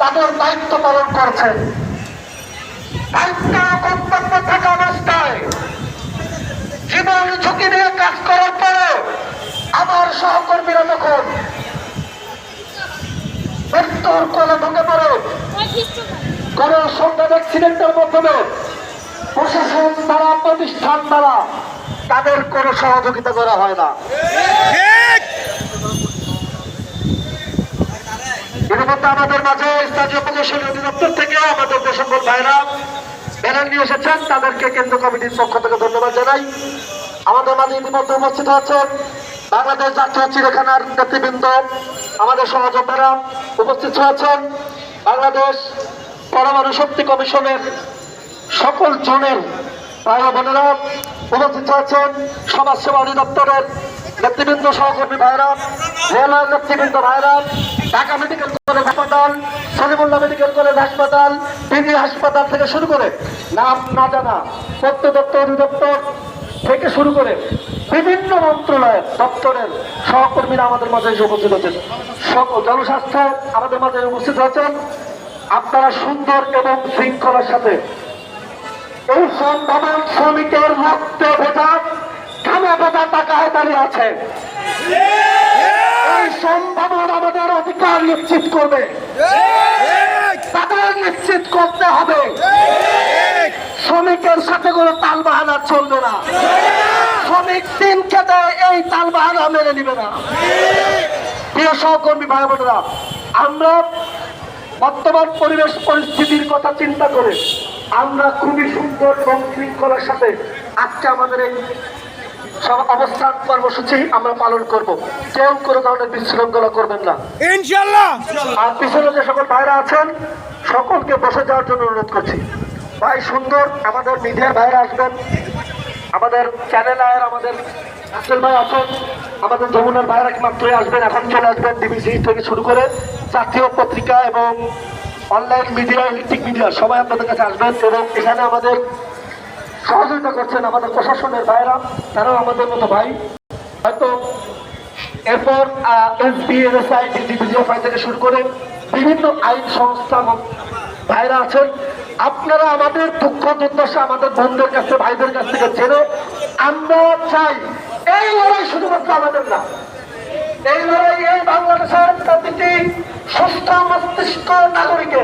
তাদের দায়িত্ব পালন করছেন দায়িত্ব কাজ করার পরে আমার সহকর্মীরা যখন মৃত্যুর কোলে ঢুকে পড়ে, কোন সংবাদ অ্যাক্সিডেন্টের মাধ্যমে প্রশাসন দ্বারা, প্রতিষ্ঠান দ্বারা তাদের কোনো সহযোগিতা করা হয় না। আমাদের মাঝে স্থানীয় প্রকৌশলী অধিদপ্তর থেকে আমাদের সকল ভাইরা ব্যানার নিয়ে এসেছেন। তাদেরকে কেন্দ্র কমিটির পক্ষ থেকে ধন্যবাদ জানাই। আমাদের মাঝে ইতিমধ্যে উপস্থিত আছেন বাংলাদেশ জাতীয় চিড়িয়াখানার নেতৃবৃন্দ, আমাদের সহযোদ্ধারা উপস্থিত হয়েছেন বাংলাদেশ পরমাণু শক্তি কমিশনের সকল জনের ভাই বোনেরা উপস্থিত আছেন। সমাজসেবা অধিদপ্তরের নেতৃবৃন্দ, সহকর্মী ভাইরা, রেলওয়ের নেতৃবৃন্দ ভাইরা, ঢাকা মেডিকেল মেডিকেল হাসপাতাল পিজি হাসপাতাল থেকে শুরু করে, নাম না জানা তথ্য দপ্তর অধিদপ্তর থেকে শুরু করে বিভিন্ন মন্ত্রণালয়ের দপ্তরের সহকর্মীরা আমাদের মাঝে উপস্থিত হচ্ছেন সকল জনস্বাস্থ্য আমাদের মাঝে উপস্থিত হচ্ছেন আপনারা সুন্দর এবং শৃঙ্খলার সাথে এই সম্ভাবন শ্রমিকের রক্তে ভেজা খামে ভেজা টাকায় দাঁড়িয়ে আছে। এই আমাদের অধিকার নিশ্চিত করবে। তাদের নিশ্চিত করতে হবে। শ্রমিকের সাথে কোনো তাল বাহানা চলবে না। শ্রমিক দিন খেতে এই তাল বাহানা মেনে নিবে না। প্রিয় সহকর্মী ভাই বোনেরা, আমরা বর্তমান পরিবেশ পরিস্থিতির কথা চিন্তা করে আমরা খুবই সুন্দর এবং শৃঙ্খলার সাথে আজকে আমাদের এই অবস্থান কর্মসূচি আমরা পালন করব। কেউ কোনো ধরনের বিশৃঙ্খলা করবেন না। ইনশাল্লাহ আর পিছনে যে সকল ভাইরা আছেন সকলকে বসে যাওয়ার জন্য অনুরোধ করছি। ভাই সুন্দর আমাদের মিডিয়ার ভাইরা আসবেন। আমাদের চ্যানেল আয়ের আমাদের আসল ভাই আছেন। আমাদের যমুনার ভাইরা মাত্রই আসবেন এখন চলে আসবেন ডিবিসি থেকে শুরু করে জাতীয় পত্রিকা এবং অনলাইন মিডিয়া ইলেকট্রিক মিডিয়া সবাই আপনাদের কাছে আসবেন এবং এখানে আমাদের সহযোগিতা করছেন আমাদের প্রশাসনের ভাইরা তারাও আমাদের মতো ভাই। হয়তো এরপর এসবিএসআই ডিজিপিজিএফআই থেকে শুরু করে বিভিন্ন আইন সংস্থা ভাইরা আছেন। আপনারা আমাদের দুঃখ দুর্দশা আমাদের বোনদের কাছে ভাইদের কাছ থেকে জেনে আমরা চাই এই লড়াই শুধুমাত্র আমাদের না। এই লড়াই এই বাংলাদেশের প্রতিটি সুস্থ মস্তিষ্ক নাগরিকের